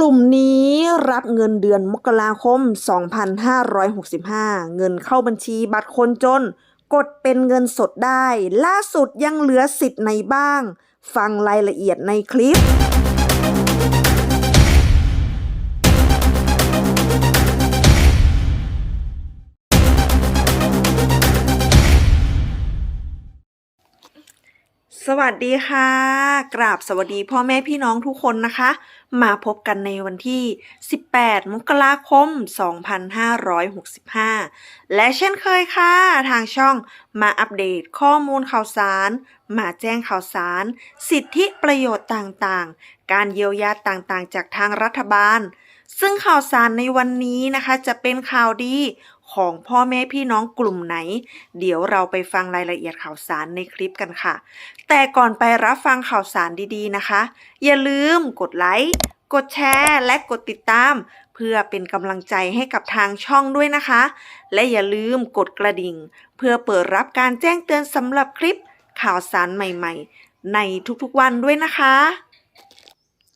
ลุ่มนี้รับเงินเดือนมกราคม 2565 เงินเข้าบัญชีบัตรคนจน กดเป็นเงินสดได้ ล่าสุดยังเหลือสิทธิ์ในบ้าง ฟังรายละเอียดในคลิป สวัสดีค่ะ กราบสวัสดีพ่อแม่พี่น้องทุกคนนะคะ มาพบกันในวันที่ 18 มกราคม 2565 และเช่นเคยค่ะ ทางช่องมาอัปเดตข้อมูลข่าวสาร มาแจ้งข่าวสาร สิทธิประโยชน์ต่างๆ การเยียวยาต่างๆ จากทางรัฐบาล ซึ่งข่าวสารในวันนี้นะคะ จะเป็นข่าวดีของพ่อแม่พี่น้องกลุ่มไหน เดี๋ยวเราไปฟังรายละเอียดข่าวสารในคลิปกันค่ะ แต่ก่อนไปรับฟังข่าวสารดีๆนะคะ อย่าลืมกดไลค์กดแชร์และกดติดตาม เพื่อเป็นกำลังใจให้กับทางช่องด้วยนะคะ และอย่าลืมกดกระดิ่ง เพื่อเปิดรับการแจ้งเตือนสำหรับคลิปข่าวสารใหม่ๆ ในทุกๆวันด้วยนะคะ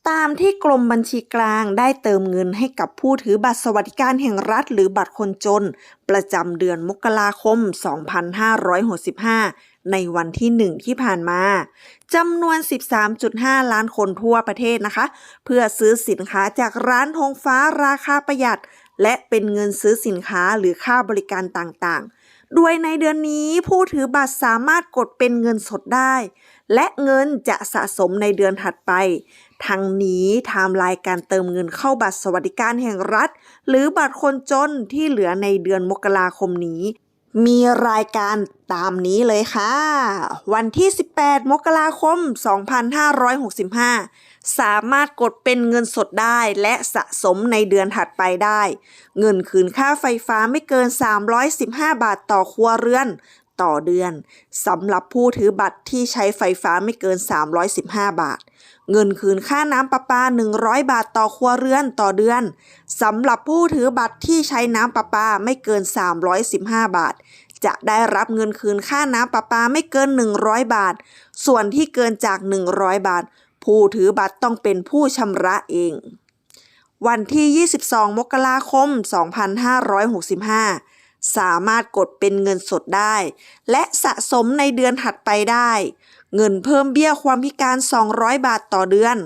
ตามที่กรมบัญชีกลางได้เติมเงินให้กับผู้ถือบัตรสวัสดิการแห่งรัฐหรือบัตรคนจน ประจำเดือนมกราคม 2565 ในวันที่ 1 ที่ผ่านมาจำนวน 13.5 ล้านคนทั่วประเทศนะคะ เพื่อซื้อสินค้าจากร้านธงฟ้าราคาประหยัด และเป็นเงินซื้อสินค้าหรือค่าบริการต่างๆ ด้วยในเดือนนี้ผู้ถือบัตรสามารถกดเป็นเงินสดได้ และเงินจะสะสมในเดือนถัดไป ทั้งนี้ไทม์ไลน์การเติมเงินเข้าบัตรสวัสดิการแห่งรัฐ หรือบัตรคนจนที่เหลือในเดือนมกราคมนี้ มีรายการตามนี้เลยค่ะ วันที่ 18 มกราคม 2565 สามารถกดเป็นเงินสดได้และสะสมในเดือนถัดไปได้ เงินคืนค่าไฟฟ้าไม่เกิน 315 บาทต่อครัวเรือน ต่อเดือนสำหรับผู้ถือบัตรที่ใช้ไฟฟ้าไม่เกิน 315 บาท เงินคืนค่าน้ำประปา 100 บาทต่อครัวเรือนต่อเดือนสำหรับผู้ถือบัตรที่ใช้น้ำประปาไม่เกิน 315 บาท จะได้รับเงินคืนค่าน้ำประปาไม่เกิน 100 บาท ส่วนที่เกินจาก 100 บาท ผู้ถือบัตรต้องเป็นผู้ชำระเอง วันที่ 22 มกราคม 2565 สามารถกดเป็นเงินสดได้ และสะสมในเดือนถัดไปได้ เงินเพิ่มเบี้ยความพิการ 200 บาทต่อเดือน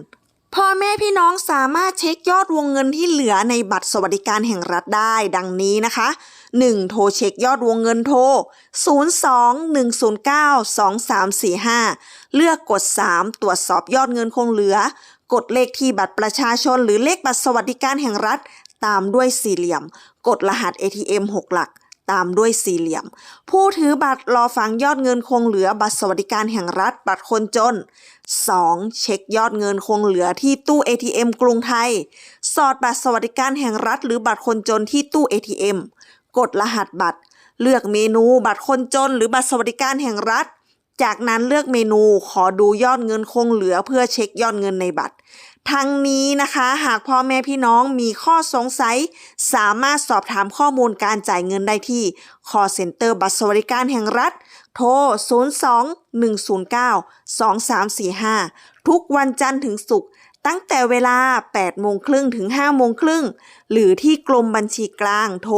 พ่อแม่พี่น้องสามารถเช็คยอดวงเงินที่เหลือในบัตรสวัสดิการแห่งรัฐได้ ดังนี้นะคะ 1. โทรเช็คยอดวงเงินโทร 02-109-2345 เลือกกด 3 ตรวจสอบยอดเงินคงเหลือ กดเลขที่บัตรประชาชน หรือเลขบัตรสวัสดิการแห่งรัฐตามด้วยสี่เหลี่ยม กดรหัส ATM 6 หลัก ตามด้วยสี่เหลี่ยม ผู้ถือบัตรรอฟังยอดเงินคงเหลือบัตรสวัสดิการแห่งรัฐบัตรคนจน 2. เช็คยอดเงินคงเหลือที่ตู้ ATM กรุงไทย สอดบัตรสวัสดิการแห่งรัฐหรือบัตรคนจนที่ตู้ ATM กดรหัสบัตร เลือกเมนูบัตรคนจนหรือบัตรสวัสดิการแห่งรัฐ จากนั้นเลือกเมนูขอดูยอดเงินคงเหลือเพื่อเช็คยอดเงินในบัตร ทั้งนี้นะคะหากพ่อแม่พี่น้องมีข้อสงสัย สามารถสอบถามข้อมูลการจ่ายเงินได้ที่ call center บัตรสวัสดิการแห่งรัฐ โทร 02-109-2345 ทุกวันจันทร์ถึงศุกร์ตั้งแต่เวลา 8 โมงครึ่งถึง 5 โมงครึ่ง หรือที่กรมบัญชีกลางโทร